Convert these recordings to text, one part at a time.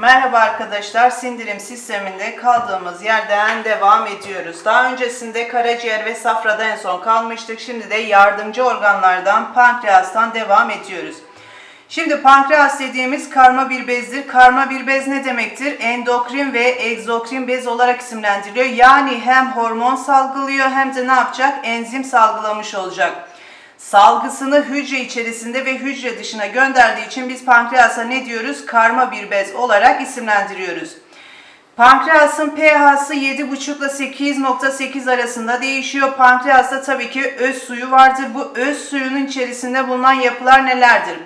Merhaba arkadaşlar, sindirim sisteminde kaldığımız yerden devam ediyoruz. Daha öncesinde karaciğer ve safrada en son kalmıştık. Şimdi de yardımcı organlardan pankreastan devam ediyoruz. Şimdi pankreas dediğimiz karma bir bezdir. Karma bir bez ne demektir? Endokrin ve egzokrin bez olarak isimlendiriliyor. Yani hem hormon salgılıyor hem de ne yapacak? Enzim salgılamış olacak salgısını hücre içerisinde ve hücre dışına gönderdiği için biz pankreasa ne diyoruz? Karma bir bez olarak isimlendiriyoruz. Pankreasın pH'sı 7,5 ile 8.8 arasında değişiyor. Pankreasta tabii ki öz suyu vardır. Bu öz suyunun içerisinde bulunan yapılar nelerdir?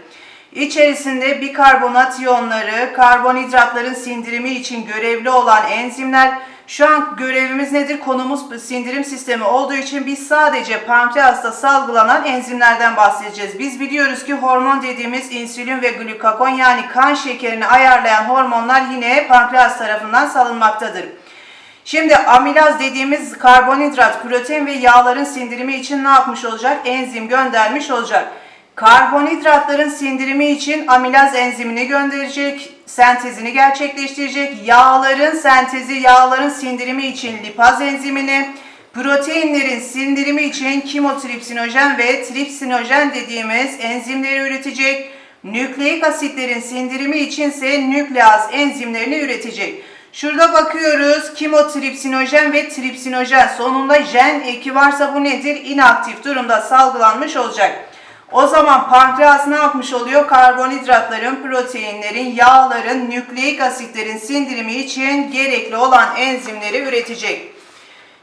İçerisinde bikarbonat iyonları, karbonhidratların sindirimi için görevli olan enzimler, şu an görevimiz nedir? Konumuz sindirim sistemi olduğu için biz sadece pankreasta salgılanan enzimlerden bahsedeceğiz. Biz biliyoruz ki hormon dediğimiz insülin ve glukagon yani kan şekerini ayarlayan hormonlar yine pankreas tarafından salınmaktadır. Şimdi amilaz dediğimiz karbonhidrat, protein ve yağların sindirimi için ne yapmış olacak? Enzim göndermiş olacak. Karbonhidratların sindirimi için amilaz enzimini gönderecek, sentezini gerçekleştirecek. Yağların sentezi, yağların sindirimi için lipaz enzimini, proteinlerin sindirimi için kimotripsinojen ve tripsinojen dediğimiz enzimleri üretecek. Nükleik asitlerin sindirimi içinse nükleaz enzimlerini üretecek. Şurada bakıyoruz kimotripsinojen ve tripsinojen sonunda jen eki varsa bu nedir? İnaktif durumda salgılanmış olacak. O zaman pankreas ne yapmış oluyor? Karbonhidratların, proteinlerin, yağların, nükleik asitlerin sindirimi için gerekli olan enzimleri üretecek.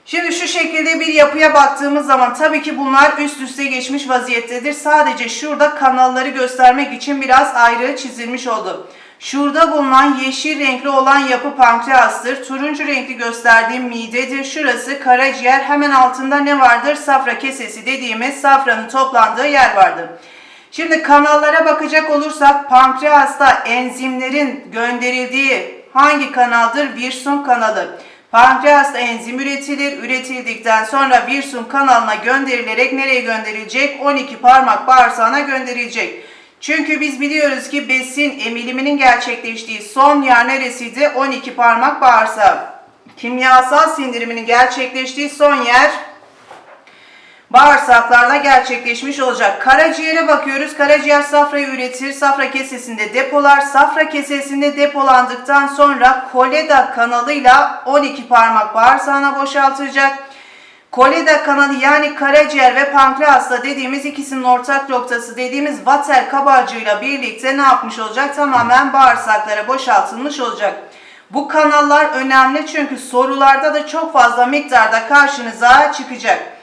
Şimdi şu şekilde bir yapıya baktığımız zaman tabii ki bunlar üst üste geçmiş vaziyettedir. Sadece şurada kanalları göstermek için biraz ayrı çizilmiş oldu. Şurada bulunan yeşil renkli olan yapı pankreastır. Turuncu renkli gösterdiğim midedir. Şurası karaciğer. Hemen altında ne vardır? Safra kesesi dediğimiz safranın toplandığı yer vardır. Şimdi kanallara bakacak olursak pankreasta enzimlerin gönderildiği hangi kanaldır? Wirsung kanalı. Pankreasta enzim üretilir. Üretildikten sonra Wirsung kanalına gönderilerek nereye gönderilecek? 12 parmak bağırsağına gönderilecek. Çünkü biz biliyoruz ki besin emiliminin gerçekleştiği son yer neresiydi? 12 parmak bağırsağı. Kimyasal sindiriminin gerçekleştiği son yer bağırsaklarda gerçekleşmiş olacak. Karaciğere bakıyoruz. Karaciğer safrayı üretir. Safra kesesinde depolar. Safra kesesinde depolandıktan sonra koleda kanalıyla 12 parmak bağırsağına boşaltacak. Koleda kanalı yani karaciğer ve pankreasla dediğimiz ikisinin ortak noktası dediğimiz vater kabarcığıyla birlikte ne yapmış olacak? Tamamen bağırsaklara boşaltılmış olacak. Bu kanallar önemli çünkü sorularda da çok fazla miktarda karşınıza çıkacak.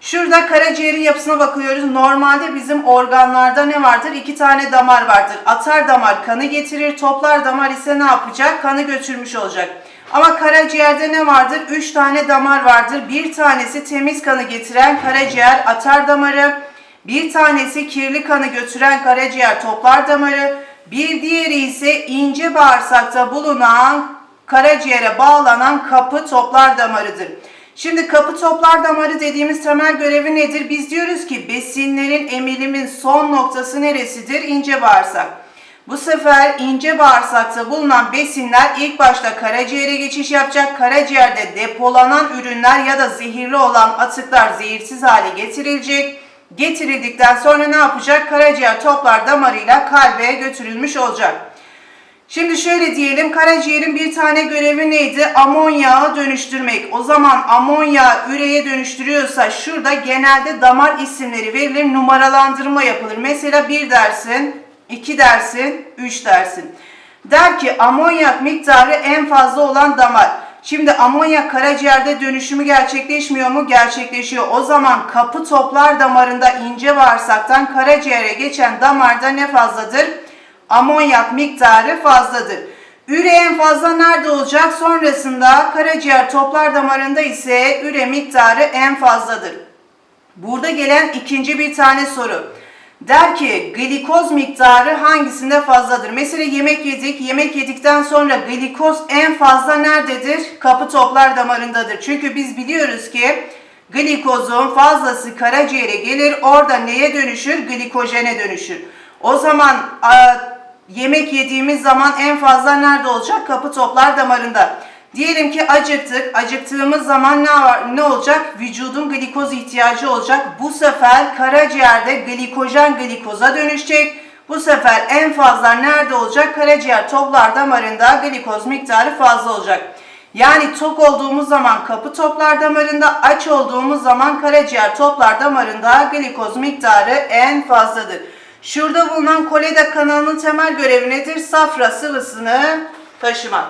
Şurada karaciğerin yapısına bakıyoruz. Normalde bizim organlarda ne vardır? İki tane damar vardır. Atar damar kanı getirir. Toplar damar ise ne yapacak? Kanı götürmüş olacak. Ama karaciğerde ne vardır? Üç tane damar vardır. Bir tanesi temiz kanı getiren karaciğer atar damarı. Bir tanesi kirli kanı götüren karaciğer toplar damarı. Bir diğeri ise ince bağırsakta bulunan karaciğere bağlanan kapı toplar damarıdır. Şimdi kapı toplar damarı dediğimiz temel görevi nedir? Biz diyoruz ki besinlerin emilimin son noktası neresidir? İnce bağırsak. Bu sefer ince bağırsakta bulunan besinler ilk başta karaciğere geçiş yapacak. Karaciğerde depolanan ürünler ya da zehirli olan atıklar zehirsiz hale getirilecek. Getirildikten sonra ne yapacak? Karaciğer toplar damarıyla kalbe götürülmüş olacak. Şimdi şöyle diyelim karaciğerin bir tane görevi neydi? Amonyağı dönüştürmek. O zaman amonyağı üreye dönüştürüyorsa şurada genelde damar isimleri verilir, numaralandırma yapılır. Mesela bir dersin, 2 dersin, 3 dersin. Der ki amonyak miktarı en fazla olan damar. Şimdi amonyak karaciğerde dönüşümü gerçekleşmiyor mu? Gerçekleşiyor. O zaman kapı toplar damarında ince bağırsaktan karaciğere geçen damarda ne fazladır? Amonyak miktarı fazladır. Üre en fazla nerede olacak? Sonrasında karaciğer toplar damarında ise üre miktarı en fazladır. Burada gelen ikinci bir tane soru. Der ki glikoz miktarı hangisinde fazladır? Mesela yemek yedik. Yemek yedikten sonra glikoz en fazla nerededir? Kapı toplar damarındadır. Çünkü biz biliyoruz ki glikozun fazlası karaciğere gelir. Orada neye dönüşür? Glikojene dönüşür. O zaman yemek yediğimiz zaman en fazla nerede olacak? Kapı toplar damarında. Diyelim ki acıktık. Acıktığımız zaman ne, var, ne olacak? Vücudun glikoz ihtiyacı olacak. Bu sefer karaciğerde glikojen glikoza dönüşecek. Bu sefer en fazla nerede olacak? Karaciğer toplar damarında glikoz miktarı fazla olacak. Yani tok olduğumuz zaman kapı toplar damarında, aç olduğumuz zaman karaciğer toplar damarında glikoz miktarı en fazladır. Şurada bulunan koleda kanalının temel görevi nedir? Safra sıvısını taşımak.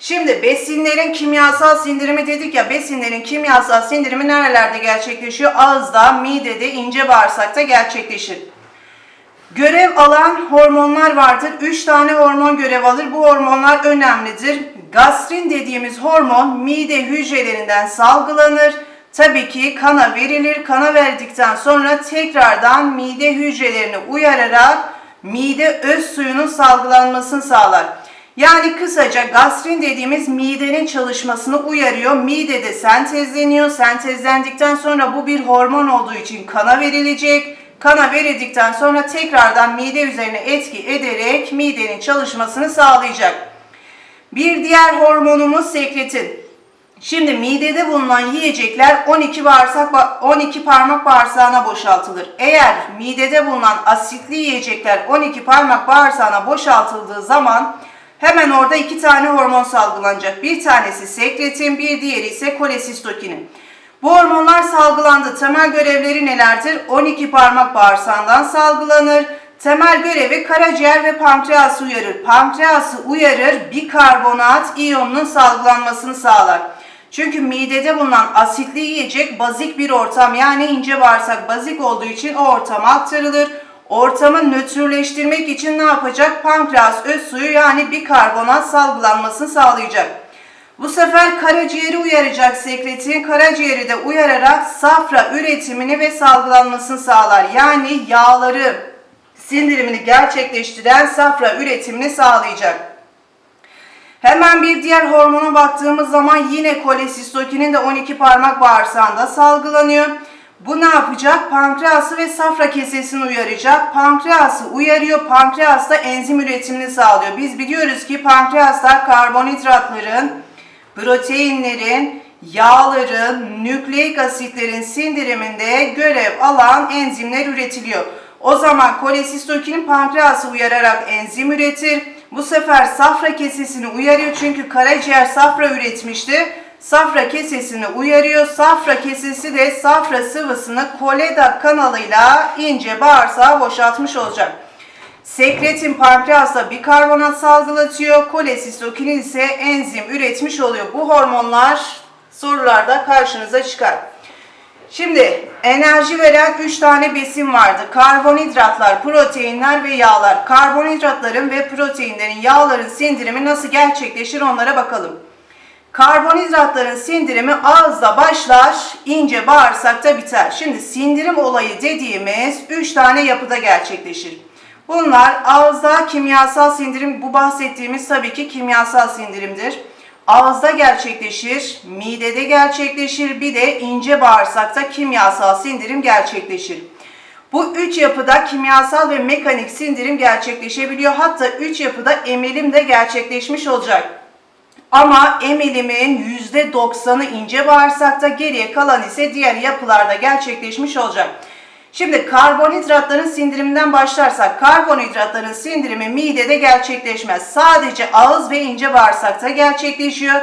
Şimdi besinlerin kimyasal sindirimi dedik ya besinlerin kimyasal sindirimi nerelerde gerçekleşiyor? Ağızda, midede, ince bağırsakta gerçekleşir. Görev alan hormonlar vardır. 3 tane hormon görev alır. Bu hormonlar önemlidir. Gastrin dediğimiz hormon mide hücrelerinden salgılanır. Tabii ki kana verilir. Kana verdikten sonra tekrardan mide hücrelerini uyararak mide öz suyunun salgılanmasını sağlar. Yani kısaca gastrin dediğimiz midenin çalışmasını uyarıyor. Midede sentezleniyor. Sentezlendikten sonra bu bir hormon olduğu için kana verilecek. Kana verildikten sonra tekrardan mide üzerine etki ederek midenin çalışmasını sağlayacak. Bir diğer hormonumuz sekretin. Şimdi midede bulunan yiyecekler 12 bağırsak 12 parmak bağırsağına boşaltılır. Eğer midede bulunan asitli yiyecekler 12 parmak bağırsağına boşaltıldığı zaman hemen orada iki tane hormon salgılanacak. Bir tanesi sekretin, bir diğeri ise kolesistokinin. Bu hormonlar salgılandı. Temel görevleri nelerdir? 12 parmak bağırsağından salgılanır. Temel görevi karaciğer ve pankreası uyarır. Pankreası uyarır, bikarbonat iyonunun salgılanmasını sağlar. Çünkü midede bulunan asitli yiyecek bazik bir ortam yani ince bağırsak bazik olduğu için o ortama aktarılır. Ortamı nötrleştirmek için ne yapacak? Pankreas öz suyu yani bikarbonat salgılanmasını sağlayacak. Bu sefer karaciğeri uyaracak sekretin, karaciğeri de uyararak safra üretimini ve salgılanmasını sağlar. Yani yağları sindirimini gerçekleştiren safra üretimini sağlayacak. Hemen bir diğer hormona baktığımız zaman yine kolesistokinin de 12 parmak bağırsağında salgılanıyor. Bu ne yapacak? Pankreası ve safra kesesini uyaracak. Pankreası uyarıyor. Pankreas da enzim üretimini sağlıyor. Biz biliyoruz ki pankreasta karbonhidratların, proteinlerin, yağların, nükleik asitlerin sindiriminde görev alan enzimler üretiliyor. O zaman kolesistokinin pankreası uyararak enzim üretir. Bu sefer safra kesesini uyarıyor çünkü karaciğer safra üretmişti. Safra kesesini uyarıyor. Safra kesesi de safra sıvısını koleda kanalıyla ince bağırsağa boşaltmış olacak. Sekretin pankreasta bikarbonat salgılatıyor. Kolesistokinin ise enzim üretmiş oluyor. Bu hormonlar sorularda karşınıza çıkar. Şimdi enerji veren 3 tane besin vardı. Karbonhidratlar, proteinler ve yağlar. Karbonhidratların ve proteinlerin, yağların sindirimi nasıl gerçekleşir onlara bakalım. Karbonhidratların sindirimi ağızda başlar, ince bağırsakta biter. Şimdi sindirim olayı dediğimiz 3 tane yapıda gerçekleşir. Bunlar ağızda kimyasal sindirim, bu bahsettiğimiz tabii ki kimyasal sindirimdir. Ağızda gerçekleşir, midede gerçekleşir, bir de ince bağırsakta kimyasal sindirim gerçekleşir. Bu üç yapıda kimyasal ve mekanik sindirim gerçekleşebiliyor. Hatta üç yapıda emilim de gerçekleşmiş olacak. Ama emilimin %90'ı ince bağırsakta, geriye kalan ise diğer yapılarda gerçekleşmiş olacak. Şimdi karbonhidratların sindiriminden başlarsak, karbonhidratların sindirimi midede gerçekleşmez. Sadece ağız ve ince bağırsakta gerçekleşiyor.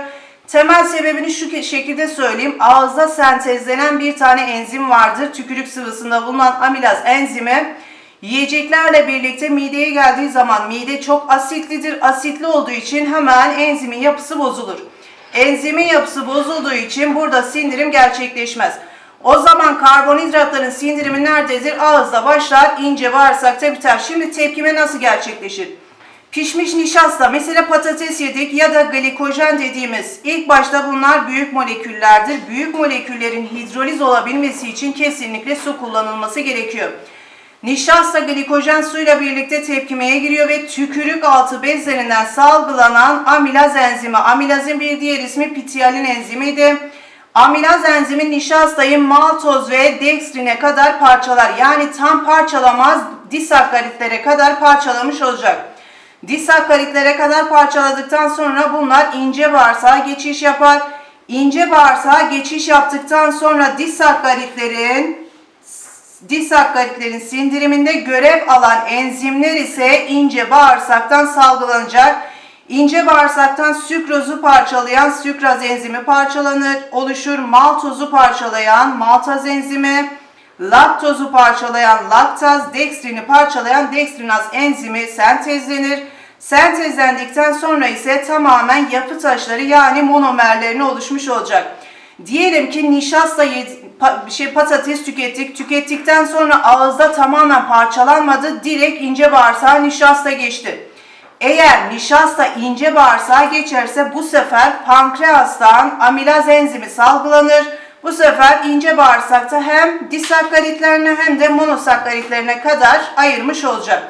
Temel sebebini şu şekilde söyleyeyim. Ağızda sentezlenen bir tane enzim vardır. Tükürük sıvısında bulunan amilaz enzimi. Yiyeceklerle birlikte mideye geldiği zaman mide çok asitlidir. Asitli olduğu için hemen enzimin yapısı bozulur. Enzimin yapısı bozulduğu için burada sindirim gerçekleşmez. O zaman karbonhidratların sindirimi nerededir? Ağızda başlar, ince bağırsakta biter. Şimdi tepkime nasıl gerçekleşir? Pişmiş nişasta, mesela patates yedik ya da glikojen dediğimiz ilk başta bunlar büyük moleküllerdir. Büyük moleküllerin hidroliz olabilmesi için kesinlikle su kullanılması gerekiyor. Nişasta glikojen suyla birlikte tepkimeye giriyor ve tükürük altı bezlerinden salgılanan amilaz enzimi. Amilazın bir diğer ismi pitialin enzimiydi. Amilaz enzimi nişastayı maltoz ve dekstrine kadar parçalar. Yani tam parçalamaz disakkaritlere kadar parçalamış olacak. Disakaritlere kadar parçaladıktan sonra bunlar ince bağırsağa geçiş yapar. İnce bağırsağa geçiş yaptıktan sonra disakkaritlerin disakkaritlerin sindiriminde görev alan enzimler ise ince bağırsaktan salgılanacak. İnce bağırsaktan sükrozu parçalayan sükraz enzimi parçalanır, oluşur. Maltozu parçalayan maltaz enzimi, laktozu parçalayan laktaz, dekstrini parçalayan dekstrinaz enzimi sentezlenir. Sentezlendikten sonra ise tamamen yapı taşları yani monomerlerini oluşmuş olacak. Diyelim ki nişasta yedi, pa- şey patates tükettik. Tükettikten sonra ağızda tamamen parçalanmadı. Direkt ince bağırsağa nişasta geçti. Eğer nişasta ince bağırsağa geçerse bu sefer pankreastan amilaz enzimi salgılanır. Bu sefer ince bağırsakta hem disakkaritlerine hem de monosakkaritlerine kadar ayırmış olacak.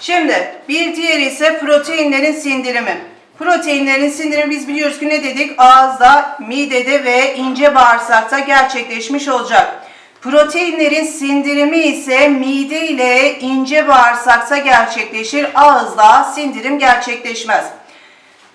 Şimdi bir diğeri ise proteinlerin sindirimi. Proteinlerin sindirimi biz biliyoruz ki ne dedik? Ağızda, midede ve ince bağırsakta gerçekleşmiş olacak. Proteinlerin sindirimi ise mide ile ince bağırsakta gerçekleşir. Ağızda sindirim gerçekleşmez.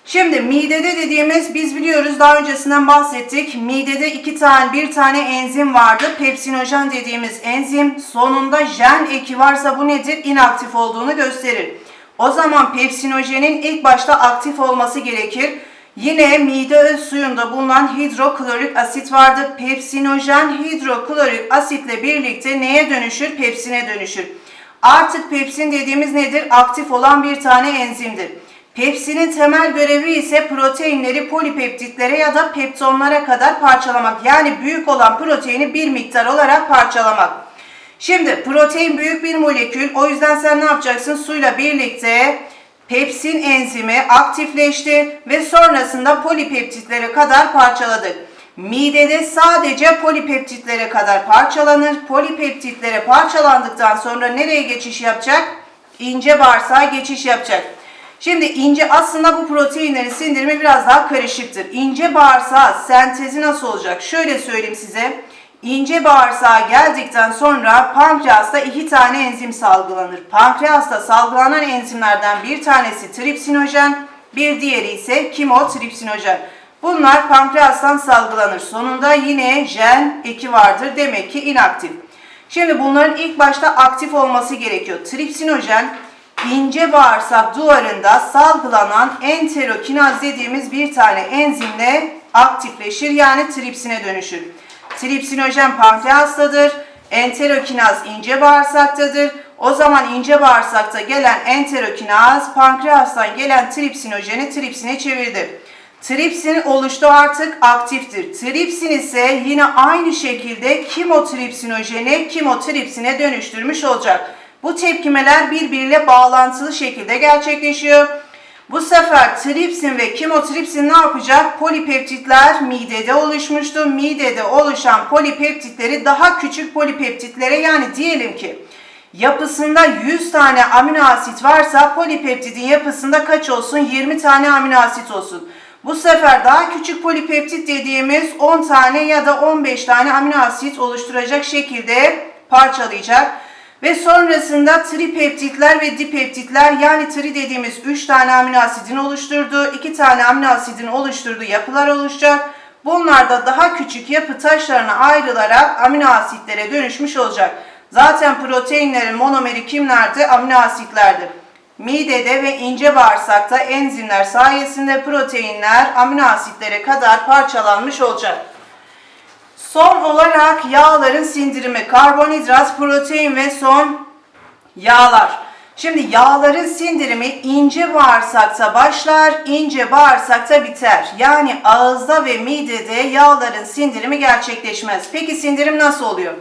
Şimdi midede dediğimiz biz biliyoruz daha öncesinden bahsettik. Midede iki tane bir tane enzim vardı. Pepsinojen dediğimiz enzim sonunda jen eki varsa bu nedir? İnaktif olduğunu gösterir. O zaman pepsinojenin ilk başta aktif olması gerekir. Yine mide öz suyunda bulunan hidroklorik asit vardı. Pepsinojen hidroklorik asitle birlikte neye dönüşür? Pepsine dönüşür. Artık pepsin dediğimiz nedir? Aktif olan bir tane enzimdir. Pepsinin temel görevi ise proteinleri polipeptitlere ya da peptonlara kadar parçalamak. Yani büyük olan proteini bir miktar olarak parçalamak. Şimdi protein büyük bir molekül. O yüzden sen ne yapacaksın? Suyla birlikte pepsin enzimi aktifleşti ve sonrasında polipeptitlere kadar parçaladık. Midede sadece polipeptitlere kadar parçalanır. Polipeptitlere parçalandıktan sonra nereye geçiş yapacak? İnce bağırsağa geçiş yapacak. Şimdi ince aslında bu proteinlerin sindirimi biraz daha karışıktır. İnce bağırsağı sentezi nasıl olacak? Şöyle söyleyeyim size. İnce bağırsağa geldikten sonra pankreasta iki tane enzim salgılanır. Pankreasta salgılanan enzimlerden bir tanesi tripsinojen, bir diğeri ise kimotripsinojen. Bunlar pankreastan salgılanır. Sonunda yine jen eki vardır. Demek ki inaktif. Şimdi bunların ilk başta aktif olması gerekiyor. Tripsinojen ince bağırsak duvarında salgılanan enterokinaz dediğimiz bir tane enzimle aktifleşir yani tripsine dönüşür. Tripsinojen pankreastadır. Enterokinaz ince bağırsaktadır. O zaman ince bağırsakta gelen enterokinaz pankreastan gelen tripsinojeni tripsine çevirdi. Tripsin oluştu artık aktiftir. Tripsin ise yine aynı şekilde kimotripsinojeni kimotripsine dönüştürmüş olacak. Bu tepkimeler birbiriyle bağlantılı şekilde gerçekleşiyor. Bu sefer tripsin ve kimotripsin ne yapacak? Polipeptitler midede oluşmuştu. Midede oluşan polipeptitleri daha küçük polipeptitlere yani diyelim ki yapısında 100 tane amino asit varsa polipeptidin yapısında kaç olsun? 20 tane amino asit olsun. Bu sefer daha küçük polipeptit dediğimiz 10 tane ya da 15 tane amino asit oluşturacak şekilde parçalayacak. Ve sonrasında tripeptitler ve dipeptitler yani tri dediğimiz 3 tane amino asidin oluşturduğu, 2 tane amino asidin oluşturduğu yapılar oluşacak. Bunlar da daha küçük yapı taşlarına ayrılarak amino asitlere dönüşmüş olacak. Zaten proteinlerin monomeri kimlerdi? Amino asitlerdir. Midede ve ince bağırsakta enzimler sayesinde proteinler amino asitlere kadar parçalanmış olacak. Son olarak yağların sindirimi, karbonhidrat, protein ve son yağlar. Şimdi yağların sindirimi ince bağırsakta başlar, ince bağırsakta biter. Yani ağızda ve midede yağların sindirimi gerçekleşmez. Peki sindirim nasıl oluyor?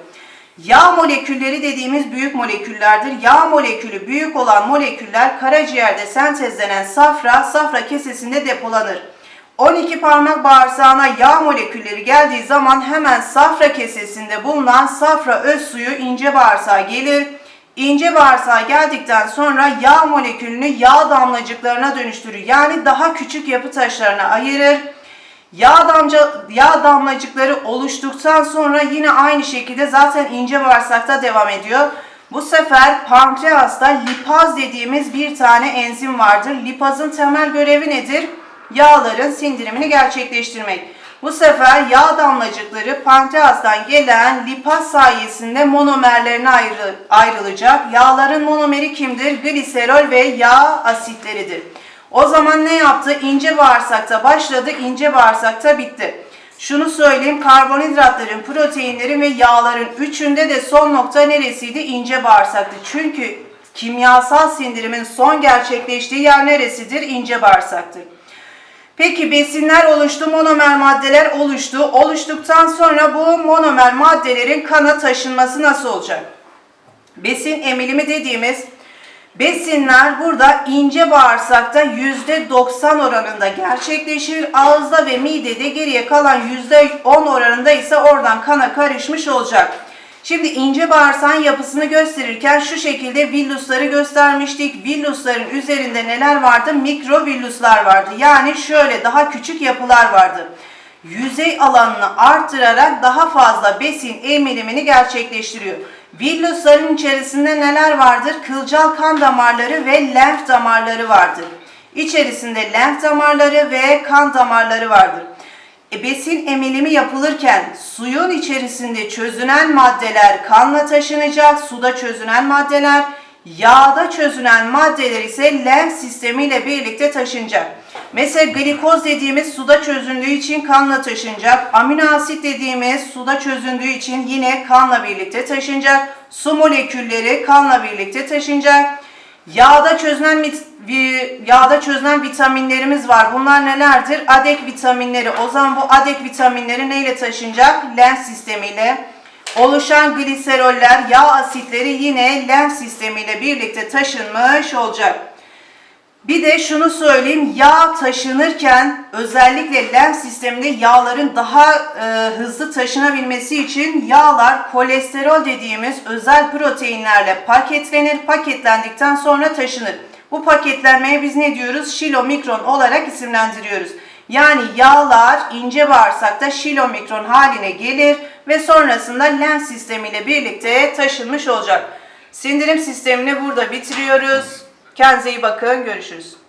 Yağ molekülleri dediğimiz büyük moleküllerdir. Yağ molekülü büyük olan moleküller karaciğerde sentezlenen safra, safra kesesinde depolanır. 12 parmak bağırsağına yağ molekülleri geldiği zaman hemen safra kesesinde bulunan safra öz suyu ince bağırsağa gelir. İnce bağırsağa geldikten sonra yağ molekülünü yağ damlacıklarına dönüştürür. Yani daha küçük yapı taşlarına ayırır. Yağ, damca, yağ damlacıkları oluştuktan sonra yine aynı şekilde zaten ince bağırsakta devam ediyor. Bu sefer pankreasta lipaz dediğimiz bir tane enzim vardır. Lipazın temel görevi nedir? Yağların sindirimini gerçekleştirmek. Bu sefer yağ damlacıkları pankreastan gelen lipaz sayesinde monomerlerine ayrı, ayrılacak. Yağların monomeri kimdir? Gliserol ve yağ asitleridir. O zaman ne yaptı? İnce bağırsakta başladı, ince bağırsakta bitti. Şunu söyleyeyim, karbonhidratların, proteinlerin ve yağların üçünde de son nokta neresiydi? İnce bağırsaktı. Çünkü kimyasal sindirimin son gerçekleştiği yer neresidir? İnce bağırsaktır. Peki besinler oluştu, monomer maddeler oluştu. Oluştuktan sonra bu monomer maddelerin kana taşınması nasıl olacak? Besin emilimi dediğimiz besinler burada ince bağırsakta %90 oranında gerçekleşir. Ağızda ve midede geriye kalan %10 oranında ise oradan kana karışmış olacak. Şimdi ince bağırsağın yapısını gösterirken şu şekilde villusları göstermiştik. Villusların üzerinde neler vardı? Mikrovilluslar vardı. Yani şöyle daha küçük yapılar vardı. Yüzey alanını artırarak daha fazla besin emilimini gerçekleştiriyor. Villusların içerisinde neler vardır? Kılcal kan damarları ve lenf damarları vardır. İçerisinde lenf damarları ve kan damarları vardır. Besin emilimi yapılırken suyun içerisinde çözünen maddeler kanla taşınacak, suda çözünen maddeler, yağda çözünen maddeler ise lenf sistemiyle birlikte taşınacak. Mesela glikoz dediğimiz suda çözündüğü için kanla taşınacak. Amino asit dediğimiz suda çözündüğü için yine kanla birlikte taşınacak. Su molekülleri kanla birlikte taşınacak. Yağda çözünen yağda çözünen vitaminlerimiz var. Bunlar nelerdir? Adek vitaminleri. O zaman bu adek vitaminleri neyle taşınacak? Lenf sistemiyle. Oluşan gliseroller, yağ asitleri yine lenf sistemiyle birlikte taşınmış olacak. Bir de şunu söyleyeyim, yağ taşınırken özellikle lenf sisteminde yağların daha e, hızlı taşınabilmesi için yağlar kolesterol dediğimiz özel proteinlerle paketlenir. Paketlendikten sonra taşınır. Bu paketlenmeye biz ne diyoruz? Şilomikron olarak isimlendiriyoruz. Yani yağlar ince bağırsakta şilomikron haline gelir ve sonrasında lenf sistemiyle birlikte taşınmış olacak. Sindirim sistemini burada bitiriyoruz. Kendinize iyi bakın. Görüşürüz.